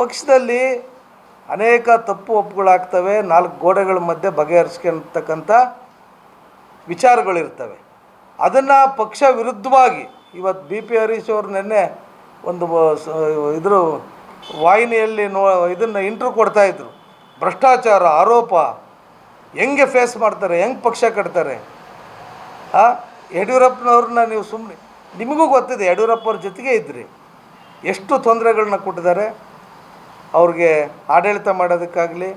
ಪಕ್ಷದಲ್ಲಿ ಅನೇಕ ತಪ್ಪು ಒಪ್ಪುಗಳಾಗ್ತವೆ, ನಾಲ್ಕು ಗೋಡೆಗಳ ಮಧ್ಯೆ ಬಗೆಹರಿಸ್ಕೊಂತಕ್ಕಂಥ ವಿಚಾರಗಳಿರ್ತವೆ. ಅದನ್ನು ಪಕ್ಷ ವಿರುದ್ಧವಾಗಿ ಇವತ್ತು ಬಿ ಪಿ ಹರೀಶ್ ಅವರು ನಿನ್ನೆ ಒಂದು ಇದ್ರು ವಾಹಿನಿಯಲ್ಲಿ ನೋ ಇದನ್ನು ಇಂಟ್ರ್ಯೂ ಕೊಡ್ತಾಯಿದ್ರು ಭ್ರಷ್ಟಾಚಾರ, ಆರೋಪ, ಹೆಂಗೆ ಫೇಸ್ ಮಾಡ್ತಾರೆ, ಹೆಂಗೆ ಪಕ್ಷ ಕಟ್ತಾರೆ? ಹಾಂ ಯಡಿಯೂರಪ್ಪನವ್ರನ್ನ ನೀವು ಸುಮ್ಮನೆ ನಿಮಗೂ ಗೊತ್ತಿದೆ ಯಡಿಯೂರಪ್ಪ ಅವ್ರ ಜೊತೆಗೆ ಇದ್ರಿ. ಎಷ್ಟು ತೊಂದರೆಗಳನ್ನ ಕೊಟ್ಟಿದ್ದಾರೆ? ಅವ್ರಿಗೆ ಆಡಳಿತ ಮಾಡೋದಕ್ಕಾಗಲಿ,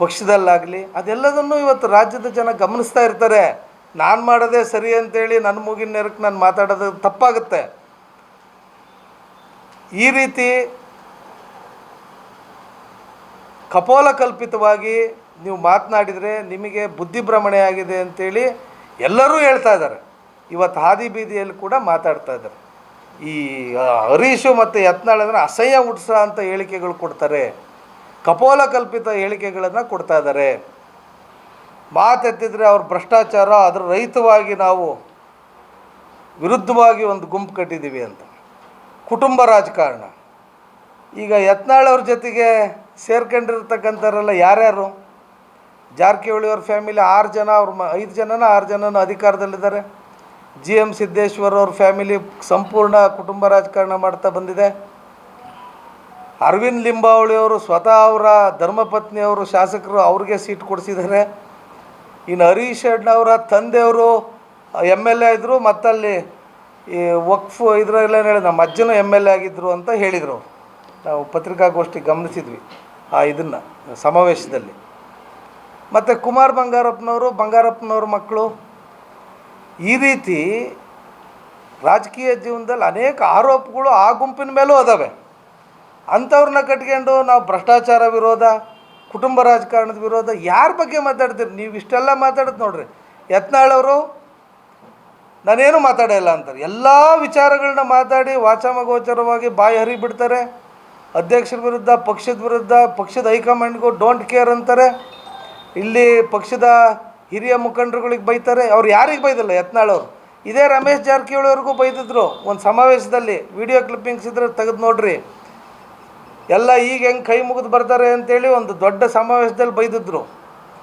ಪಕ್ಷದಲ್ಲಾಗಲಿ, ಅದೆಲ್ಲದನ್ನು ಇವತ್ತು ರಾಜ್ಯದ ಜನ ಗಮನಿಸ್ತಾ ಇರ್ತಾರೆ. ನಾನು ಮಾಡೋದೇ ಸರಿ ಅಂತೇಳಿ ನನ್ನ ಮೂಗಿನ ನೆರಕ್ಕೆ ನಾನು ಮಾತಾಡೋದು ತಪ್ಪಾಗುತ್ತೆ. ಈ ರೀತಿ ಕಪೋಲ ಕಲ್ಪಿತವಾಗಿ ನೀವು ಮಾತನಾಡಿದರೆ ನಿಮಗೆ ಬುದ್ಧಿಭ್ರಮಣೆ ಆಗಿದೆ ಅಂತೇಳಿ ಎಲ್ಲರೂ ಹೇಳ್ತಾ ಇದ್ದಾರೆ. ಇವತ್ತು ಹಾದಿ ಬೀದಿಯಲ್ಲಿ ಕೂಡ ಮಾತಾಡ್ತಾ ಇದ್ದಾರೆ. ಈ ಹರೀಶು ಮತ್ತು ಯತ್ನಾಳ್ ಅಂದರೆ ಅಸಹ್ಯ ಹುಟ್ಸ ಅಂತ ಹೇಳಿಕೆಗಳು ಕೊಡ್ತಾರೆ. ಕಪೋಲ ಕಲ್ಪಿತ ಹೇಳಿಕೆಗಳನ್ನು ಕೊಡ್ತಾ ಇದ್ದಾರೆ ಮಾತೆತ್ತಿದ್ರೆ ಅವ್ರ ಭ್ರಷ್ಟಾಚಾರ, ಅದರ ರಹಿತವಾಗಿ ನಾವು ವಿರುದ್ಧವಾಗಿ ಒಂದು ಗುಂಪು ಕಟ್ಟಿದ್ದೀವಿ ಅಂತ. ಕುಟುಂಬ ರಾಜಕಾರಣ. ಈಗ ಯತ್ನಾಳ್ ಅವ್ರ ಜೊತೆಗೆ ಸೇರ್ಕೊಂಡಿರ್ತಕ್ಕಂಥವ್ರೆಲ್ಲ ಯಾರ್ಯಾರು? ಜಾರಕಿಹೊಳಿ ಅವ್ರ ಫ್ಯಾಮಿಲಿ ಆರು ಜನ, ಅವ್ರ ಮ, ಐದು ಜನನ ಆರು ಜನನ ಅಧಿಕಾರದಲ್ಲಿದ್ದಾರೆ? ಜಿ ಎಂ ಸಿದ್ದೇಶ್ವರ್ ಅವ್ರ ಫ್ಯಾಮಿಲಿ ಸಂಪೂರ್ಣ ಕುಟುಂಬ ರಾಜಕಾರಣ ಮಾಡ್ತಾ ಬಂದಿದೆ. ಅರವಿಂದ್ ಲಿಂಬಾವಳಿ ಅವರು ಸ್ವತಃ ಅವರ ಧರ್ಮಪತ್ನಿಯವರು ಶಾಸಕರು ಅವ್ರಿಗೆ ಸೀಟ್ ಕೊಡಿಸಿದ್ದಾರೆ. ಇನ್ನು ಹರೀಶ್ ಅಣ್ಣವರ ತಂದೆಯವರು ಎಂ ಎಲ್ ಎ ಇದ್ದರು ಮತ್ತಲ್ಲಿ ಈ ವಕ್ಫ್ ಇದರಲ್ಲೇ ಹೇಳಿ ನಮ್ಮ ಅಜ್ಜನೂ ಎಂ ಎಲ್ ಎ ಆಗಿದ್ದರು ಅಂತ ಹೇಳಿದರು ನಾವು ಪತ್ರಿಕಾಗೋಷ್ಠಿ ಗಮನಿಸಿದ್ವಿ ಆ ಇದನ್ನು, ಸಮಾವೇಶದಲ್ಲಿ. ಮತ್ತು ಕುಮಾರ್ ಬಂಗಾರಪ್ಪನವರು, ಬಂಗಾರಪ್ಪನವ್ರ ಮಕ್ಕಳು ಈ ರೀತಿ ರಾಜಕೀಯ ಜೀವನದಲ್ಲಿ ಅನೇಕ ಆರೋಪಗಳು ಆ ಗುಂಪಿನ ಮೇಲೂ ಅದಾವೆ. ಅಂಥವ್ರನ್ನ ಕಟ್ಕೊಂಡು ನಾವು ಭ್ರಷ್ಟಾಚಾರ ವಿರೋಧ, ಕುಟುಂಬ ರಾಜಕಾರಣದ ವಿರೋಧ ಯಾರ ಬಗ್ಗೆ ಮಾತಾಡ್ತೀರಿ? ನೀವು ಇಷ್ಟೆಲ್ಲ ಮಾತಾಡೋದು ನೋಡ್ರಿ. ಯತ್ನಾಳವರು ನಾನೇನು ಮಾತಾಡಲ್ಲ ಅಂತಾರೆ. ಎಲ್ಲ ವಿಚಾರಗಳನ್ನ ಮಾತಾಡಿ ವಾಚಾಮಗೋಚರವಾಗಿ ಬಾಯಿ ಹರಿ ಬಿಡ್ತಾರೆ ಅಧ್ಯಕ್ಷರ ವಿರುದ್ಧ, ಪಕ್ಷದ ವಿರುದ್ಧ, ಪಕ್ಷದ ಹೈಕಮಾಂಡ್ಗೂ ಡೋಂಟ್ ಕೇರ್ ಅಂತಾರೆ. ಇಲ್ಲಿ ಪಕ್ಷದ ಹಿರಿಯ ಮುಖಂಡರುಗಳಿಗೆ ಬೈತಾರೆ. ಅವ್ರು ಯಾರಿಗೆ ಬೈದಿಲ್ಲ ಯತ್ನಾಳವ್ರು ಇದೇ ರಮೇಶ್ ಜಾರಕಿಹೊಳಿ ಅವ್ರಿಗೂ ಬೈದಿದ್ರು. ಒಂದು ಸಮಾವೇಶದಲ್ಲಿ ವಿಡಿಯೋ ಕ್ಲಿಪ್ಪಿಂಗ್ಸ್ ಇದ್ರೆ ತೆಗೆದು ನೋಡ್ರಿ. ಎಲ್ಲ ಈಗ ಹೆಂಗೆ ಕೈ ಮುಗಿದು ಬರ್ತಾರೆ ಅಂತೇಳಿ ಒಂದು ದೊಡ್ಡ ಸಮಾವೇಶದಲ್ಲಿ ಬೈದಿದ್ರು.